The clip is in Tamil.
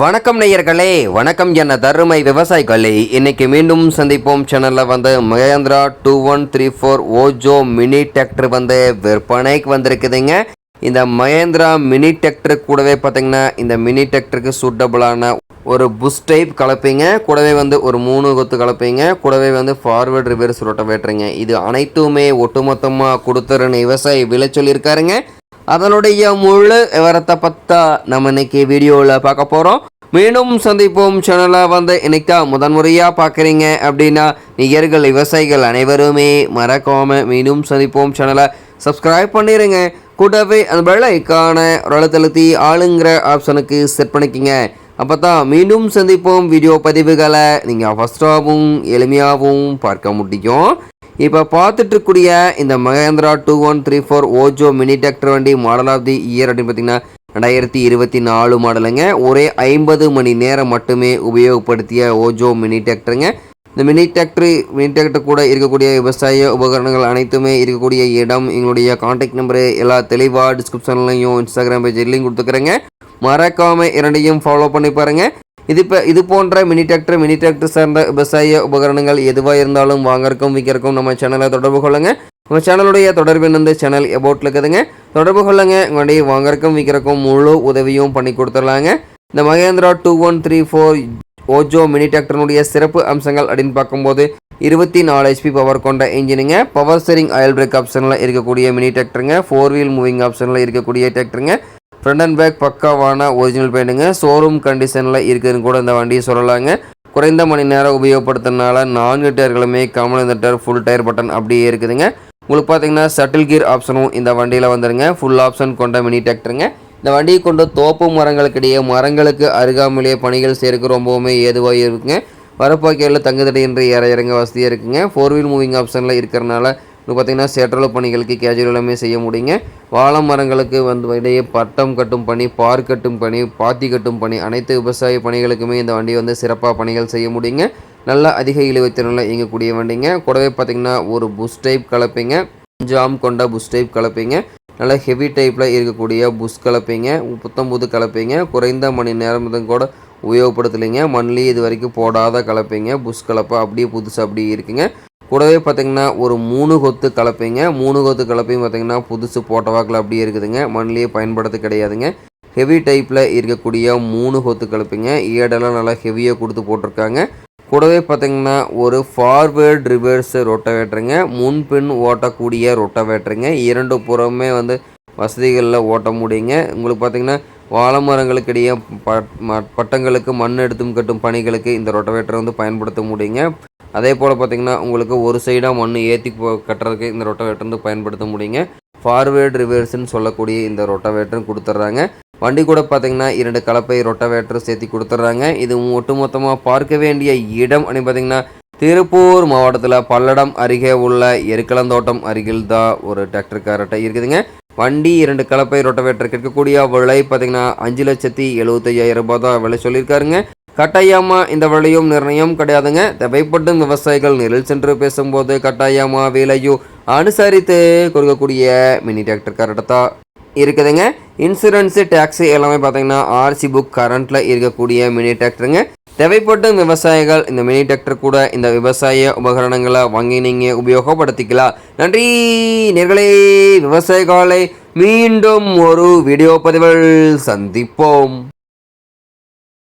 வணக்கம் நேயர்களே வணக்கம் என்ன தருமை விவசாயிகளே. இன்னைக்கு மீண்டும் சந்திப்போம் சேனலில் வந்து Mahindra two one three four Ojo mini tractor வந்து விற்பனைக்கு வந்திருக்குதுங்க. இந்த மகேந்திரா மினி டிராக்டர் கூடவே பார்த்தீங்கன்னா இந்த மினி டிராக்டருக்கு சூட்டபிளான ஒரு புஷ் டைப் கலப்பீங்க. கூடவே வந்து ஒரு மூணு கொத்து கலப்பீங்க. கூடவே வந்து ஃபார்வேர்டு ரிவர்ஸ் ரொட்டவேட்டருங்க இது அனைத்துமே ஒட்டுமொத்தமாக கொடுத்துருன்னு விவசாயி விலை சொல்லியிருக்காருங்க. அதனுடைய முழு விவரத்தை பற்றா நம்ம இன்னைக்கு வீடியோவில் பார்க்க போகிறோம் மீண்டும் சந்திப்போம் சேனலை வந்து இன்னைக்கு தான் முதன்முறையாக பார்க்குறீங்க அப்படின்னா நிகர்கள் விவசாயிகள் அனைவருமே மறக்காம மீண்டும் சந்திப்போம் சேனலை சப்ஸ்கிரைப் பண்ணிடுங்க கூட்டவே அந்த வெள்ளைக்கான ஒரு ஆளுங்கிற ஆப்ஷனுக்கு செட் பண்ணிக்கிங்க. அப்போ தான் மீண்டும் சந்திப்போம். வீடியோ பதிவுகளை நீங்கள் ஃபஸ்ட்டாகவும் எளிமையாகவும் பார்க்க முடியும். இப்போ பார்த்துட்ருக்கூடிய இந்த Mahindra two one three four Ojo mini tractor வண்டி மாடல் ஆஃப் தி இயர் அப்படின்னு பார்த்தீங்கன்னா ரெண்டாயிரத்தி இருபத்தி நாலு மாடலுங்க. ஒரே ஐம்பது மணி நேரம் மட்டுமே உபயோகப்படுத்திய ஓஜோ மினி டிராக்டருங்க இந்த மினி டிராக்டர் மினி டிராக்டர் கூட இருக்கக்கூடிய விவசாய உபகரணங்கள் அனைத்துமே இருக்கக்கூடிய இடம். எங்களுடைய கான்டாக்ட் நம்பரு எல்லா தெளிவாக டிஸ்கிரிப்ஷன்லையும் இன்ஸ்டாகிராம் பேஜ்லையும் லிங்க் கொடுத்துக்கிறேங்க. மறக்காமல் இரண்டையும் ஃபாலோ பண்ணி பாருங்கள் இது இப்போ இது போன்ற மினி டிராக்டர் மினி டிராக்டர் சார்ந்த விவசாய உபகரணங்கள் எதுவாக இருந்தாலும் வாங்கறக்கும் விற்கிறக்கும் நம்ம சேனலை தொடர்பு கொள்ளுங்க. உங்கள் சேனலுடைய தொடர்பு வந்து சேனல் எபோட்டில் இருக்குதுங்க. தொடர்பு கொள்ளுங்க. உங்களுடைய வாங்கறக்கும் விற்கிறக்கும் முழு உதவியும் பண்ணி கொடுத்துடலாங்க. இந்த Mahindra two one three four OJO mini டிராக்டர்னுடைய சிறப்பு அம்சங்கள் அப்படின்னு பார்க்கும்போது இருபத்தி நாலு ஹெச்பி பவர் கொண்ட இன்ஜினுங்க பவர் ஸ்டேரிங் ஆயில் பிரேக் ஆப்ஷனில் இருக்கக்கூடிய மினி டிராக்டருங்க ஃபோர் வீல் மூவிங் ஆப்ஷனில் இருக்கக்கூடிய டிராக்டருங்க ஃப்ரண்ட் அண்ட் பேக் பக்காவான ஒரிஜினல் பெயிண்ட்டுங்க ஷோரூம் கண்டிஷனில் இருக்குதுன்னு கூட இந்த வண்டியை சொல்லலாங்க. குறைந்த மணி நேரம் உபயோகப்படுத்துறதுனால நான்கு டயர்களுமே கமலந்த டயர் ஃபுல் டயர் பட்டன் அப்படியே இருக்குதுங்க. உங்களுக்கு பார்த்தீங்கன்னா சட்டில் கீர் ஆப்ஷனும் இந்த வண்டியில் வந்துடுங்க ஃபுல் ஆப்ஷன் கொண்ட மினி டிராக்டருங்க இந்த வண்டியை கொண்டு தோப்பு மரங்களுக்கிடையே மரங்களுக்கு அருகாமலேயே பணிகள் செய்யறதுக்கு ரொம்பவுமே ஏதுவாக இருக்குங்க. வரப்பாக்கையில் தங்குதடையின்றி ஏற இறங்க வசதியாக இருக்குங்க. ஃபோர் வீல் மூவிங் ஆப்ஷனில் இருக்கிறனால இப்போ பார்த்தீங்கன்னா சேற்றளவு பணிகளுக்கு கேஜுவல் எல்லாமே செய்ய முடியுங்க. வாழை மரங்களுக்கு வந்து இடையே பட்டம் கட்டும் பணி பார் கட்டும் பணி பாத்தி கட்டும் பணி அனைத்து விவசாய பணிகளுக்குமே இந்த வண்டி வந்து சிறப்பாக பணிகள் செய்ய முடியுங்க. நல்லா அதிக இழுவைத்திறனில் இயங்கக்கூடிய வண்டிங்க. கூடவே பார்த்தீங்கன்னா ஒரு புஷ் டைப் கலப்பைங்க. ஜாம் கொண்ட புஷ் டைப் கலப்பைங்க. நல்ல ஹெவி டைப்பில் இருக்கக்கூடிய புஷ் கலப்பைங்க. புத்தம் புது கலப்பைங்க. குறைந்த மணி நேரம் கூட உபயோகப்படுத்தலைங்க. மண்லி இது வரைக்கும் போடாத கலப்பைங்க. புஷ் கலப்பை அப்படியே புதுசு அப்படியே இருக்குங்க. கூடவே பார்த்தீங்கன்னா ஒரு மூணு கொத்து கலப்பைங்க. மூணு கொத்து கலப்பையும் பார்த்தீங்கன்னா புதுசு போட்ட வாக்கில் அப்படியே இருக்குதுங்க. மண்ணிலேயே பயன்படுத்த கிடையாதுங்க. ஹெவி டைப்பில் இருக்கக்கூடிய மூணு கொத்து கலப்பைங்க. ஏடெல்லாம் நல்லா ஹெவியாக கொடுத்து போட்டிருக்காங்க. கூடவே பார்த்திங்கன்னா ஒரு ஃபார்வேர்ட் ரிவர்ஸ் ரொட்டவேட்டருங்க முன்பின் ஓட்டக்கூடிய ரொட்டவேட்டருங்க இரண்டு புறமே வந்து வசதிகளில் ஓட்ட முடியுங்க. உங்களுக்கு பார்த்தீங்கன்னா வாழை மரங்களுக்கு இடையே பட்டங்களுக்கு மண் எடுத்தும் கட்டும் பணிகளுக்கு இந்த ரொட்டவேட்டரை வந்து பயன்படுத்த முடியுங்க. அதே போல் பார்த்திங்கன்னா உங்களுக்கு ஒரு சைடாக மண் ஏற்றி கட்டுறதுக்கு இந்த ரொட்டவேட்டர் வந்து பயன்படுத்த முடியுங்க. ஃபார்வேர்டு ரிவர்ஸ்ன்னு சொல்லக்கூடிய இந்த ரொட்டவேட்டரும் கொடுத்துட்றாங்க வண்டி கூட பார்த்திங்கன்னா இரண்டு கலப்பை ரொட்டவேட்டர் சேர்த்து கொடுத்துட்றாங்க இது ஒட்டுமொத்தமாக பார்க்க வேண்டிய இடம். அப்படின்னு பார்த்தீங்கன்னா திருப்பூர் மாவட்டத்தில் பல்லடம் அருகே உள்ள எருக்கலந்தோட்டம் அருகில் தான் ஒரு டிராக்டர் காரட்டை இருக்குதுங்க. வண்டி இரண்டு கலப்பை ரொட்டவேட்டர் இருக்கக்கூடிய விலை பார்த்தீங்கன்னா அஞ்சு லட்சத்தி எழுபத்தையாயிரம் ரூபாய் தான் விலை சொல்லியிருக்காருங்க. கட்டாயமாக இந்த விலையும் நிர்ணயம் கிடையாதுங்க. தேவைப்படும் விவசாயிகள் நிழல் சென்று பேசும்போது கட்டாயமாக விலையும் அனுசரித்து கொடுக்கக்கூடிய மினி டிராக்டர் கரெக்டாக இருக்குதுங்க. இன்சூரன்ஸு டேக்ஸு எல்லாமே பார்த்தீங்கன்னா ஆர்சி புக் கரண்ட்டில் இருக்கக்கூடிய மினி டிராக்டருங்க. தேவைப்படும் விவசாயிகள் இந்த மினி டிராக்டர் கூட இந்த விவசாய உபகரணங்களை வாங்கி நீங்கள் உபயோகப்படுத்திக்கலாம். நன்றி! நேர்களே விவசாயிகளை மீண்டும் ஒரு வீடியோ பதிவில் சந்திப்போம்.